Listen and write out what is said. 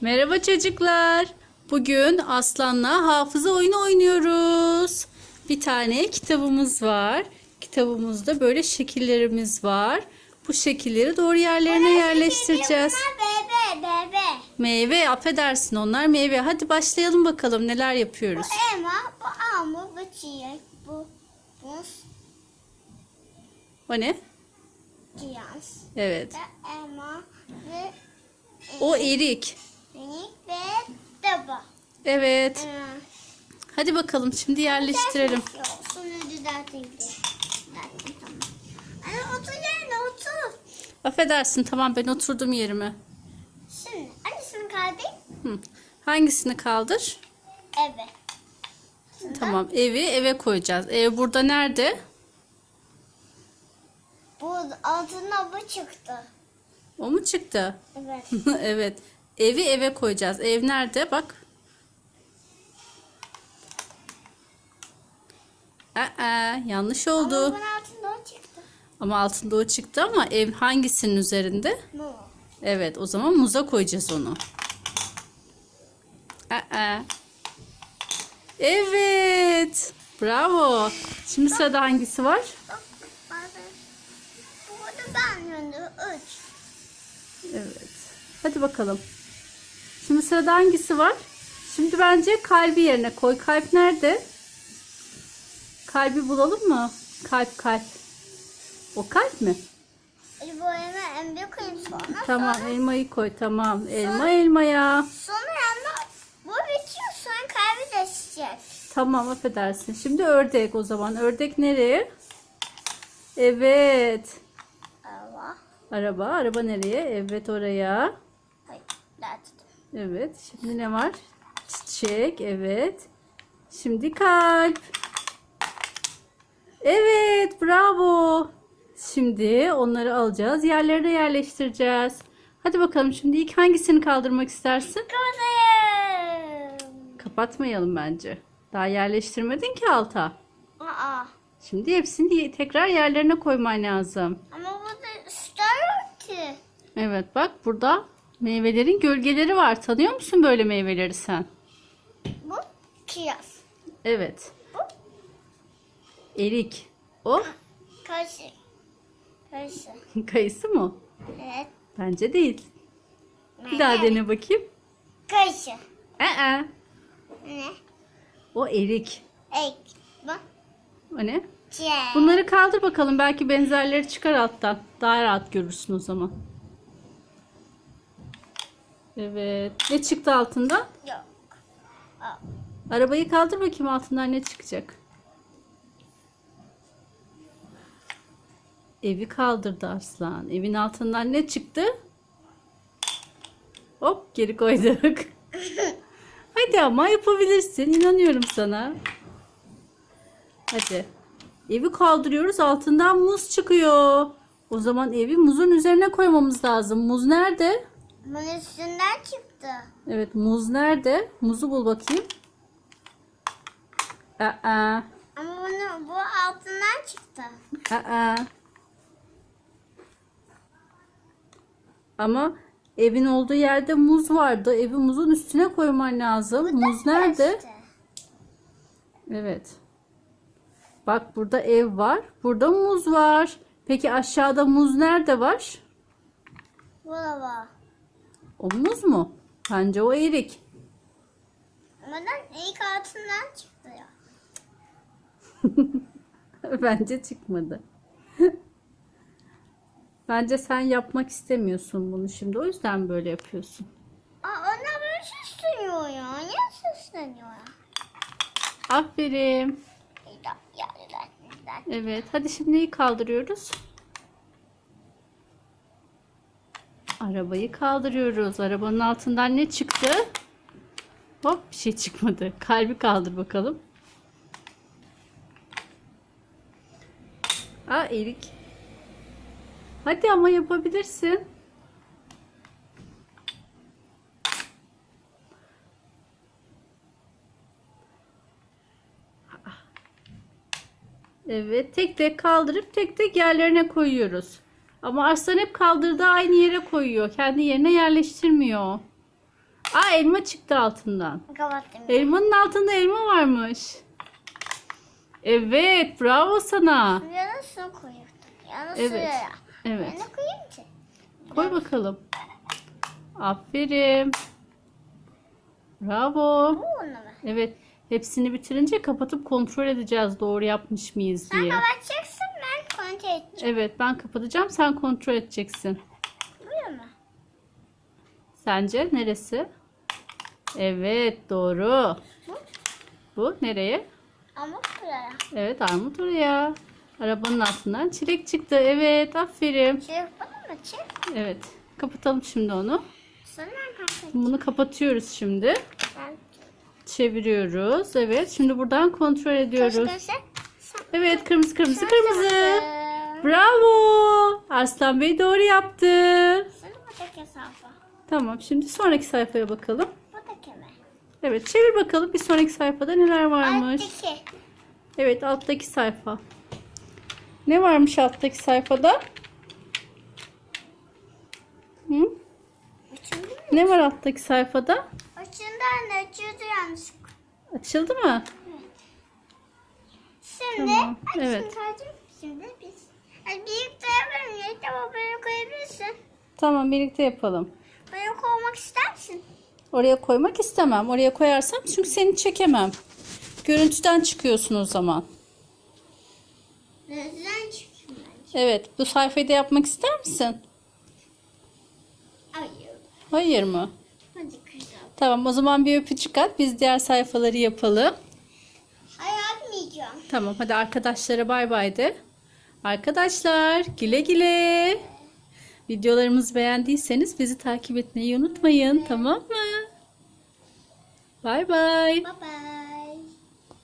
Merhaba çocuklar. Bugün Aslan'la hafıza oyunu oynuyoruz. Bir tane kitabımız var. Kitabımızda böyle şekillerimiz var. Bu şekilleri doğru yerlerine yerleştireceğiz. Bebe bebe. Meyve, affedersin onlar meyve. Hadi başlayalım bakalım neler yapıyoruz. Bu elma, bu armut, bu çilek, bu muz, O ne? ciyaz, Evet. ve elma ve O erik. Daba. Evet. Ee, Hadi bakalım şimdi yerleştirelim. Sonra tamam. Anne otur yerine otur. Affedersin tamam ben oturdum yerime. Şimdi annesinin kalbi Hı. Hangisini kaldır? eve. Tamam evi eve koyacağız. Ev burada nerede? Bu altına bu çıktı. O mu çıktı? Evet. evet. Evi eve koyacağız. Ev nerede? Bak. Aa, yanlış Ama oldu. bunun altında o çıktı. Ama altında o çıktı ama ev hangisinin üzerinde? Bu. Evet, o zaman muza koyacağız onu. Aa. Evet. Bravo. Şimdi sırada hangisi var? Evet. Hadi bakalım. Şimdi sırada hangisi var? Şimdi bence kalbi yerine koy. Kalp nerede? Kalbi bulalım mı? Kalp kalp. O kalp mi? E, elma en büyük koyayım sonra. Tamam Sonra, elmayı koy. Tamam. Elma elmaya. sonra elma bu bitiyor sonra kalbi değişecek. Tamam affedersin. Şimdi ördek o zaman. Ördek nereye? Evet. Allah. Araba. Araba nereye? Evet oraya. Evet. Şimdi ne var? Çiçek. Evet. Şimdi kalp. Evet. Bravo. Şimdi onları alacağız. Yerlerine yerleştireceğiz. Hadi bakalım şimdi ilk hangisini kaldırmak istersin? Kapatayım. Kapatmayalım bence. Daha yerleştirmedin ki alta. Aa. Şimdi hepsini tekrar yerlerine koyman lazım. Ama burada ister ki. Evet bak burada meyvelerin gölgeleri var. Tanıyor musun böyle meyveleri sen? Bu kıyas. Evet. Bu Erik. O kaşı. Kaşı. kayısı mı? Evet. Bence değil. Bir daha dene bakayım. Kaşı. Aa, Ne? o erik. Ek. Bu O ne? çiğ. Bunları kaldır bakalım. Belki benzerleri çıkar alttan. Daha rahat görürsün o zaman. Evet. Ne çıktı altından? Yok. Aa. Arabayı kaldır bakayım altından ne çıkacak? Evi kaldırdı aslan. Evin altından ne çıktı? Hop geri koyduk. Hadi ama yapabilirsin. İnanıyorum sana. Hadi. Evi kaldırıyoruz. Altından muz çıkıyor. O zaman evi muzun üzerine koymamız lazım. Muz nerede? Bunun üstünden çıktı. Evet muz nerede? Muzu bul bakayım. Aa. Ama bunu bu altından çıktı. Aa. Ama evin olduğu yerde muz vardı. Evi muzun üstüne koyman lazım. Muz nerede? İşte. Evet. Bak burada ev var. Burada muz var. Peki aşağıda muz nerede var? Bu da var. O muz mu? Bence o erik. Neden ilk altından çıktı ya? Bence çıkmadı. Bence sen yapmak istemiyorsun bunu şimdi. O yüzden böyle yapıyorsun. Aa, onlar böyle süsleniyor ya. Niye süsleniyor ya? Aferin. Evet. Hadi şimdi neyi kaldırıyoruz? Arabayı kaldırıyoruz. Arabanın altından ne çıktı? Hop bir şey çıkmadı. Kalbi kaldır bakalım. Aa erik. Hadi ama yapabilirsin. Evet, tek tek kaldırıp tek tek yerlerine koyuyoruz. Ama Arslan hep kaldırdığı aynı yere koyuyor. Kendi yerine yerleştirmiyor. Aa elma çıktı altından. Kapattım. Elmanın altında elma varmış. Evet, bravo sana. Yana su koyuyorduk. Yana Evet. suya. Evet. Yana koyayım ki. Koy bakalım. Aferin. Bravo. Evet. Hepsini bitirince kapatıp kontrol edeceğiz doğru yapmış mıyız Sen diye. kapatacaksın ben kontrol edeceğim. Evet ben kapatacağım sen kontrol edeceksin. Buyur mu? Sence neresi? Evet doğru. Bu? Bu nereye? Ama buraya. Evet armut oraya. Arabanın altından çilek çıktı. Evet aferin. Şey yapalım mı? Çek. Evet kapatalım şimdi onu. Sonra. Bunu kapatıyoruz şimdi. Ben Çeviriyoruz. Evet şimdi buradan kontrol ediyoruz. Göster. Evet kırmızı kırmızı kırmızı. Bravo. Arslan Bey doğru yaptı. Tamam şimdi sonraki sayfaya bakalım. Buradaki mi? Evet çevir bakalım bir sonraki sayfada neler varmış. Alttaki. Evet alttaki sayfa. Ne varmış alttaki sayfada? Hı? Açıldı mı? Ne var alttaki sayfada? Açıldı anne. Açıldı yanlışlıkla. Açıldı mı? Şimdi. Tamam, evet. Şimdi, hadi. şimdi biz. Hadi birlikte yapalım. Ya, tamam böyle koyabilirsin. Tamam birlikte yapalım. Böyle koymak ister misin? Oraya koymak istemem. Oraya koyarsam çünkü seni çekemem. Görüntüden çıkıyorsun o zaman. Neden bence? Evet bu sayfayı da yapmak ister misin? Hayır. Hayır mı? Hadi kızım. Tamam o zaman bir öpücük at. Biz diğer sayfaları yapalım. Hayır yapmayacağım. Tamam hadi arkadaşlara bay bay de. Arkadaşlar güle güle. Videolarımızı beğendiyseniz bizi takip etmeyi unutmayın tamam mı? Bay bay. Bye bye.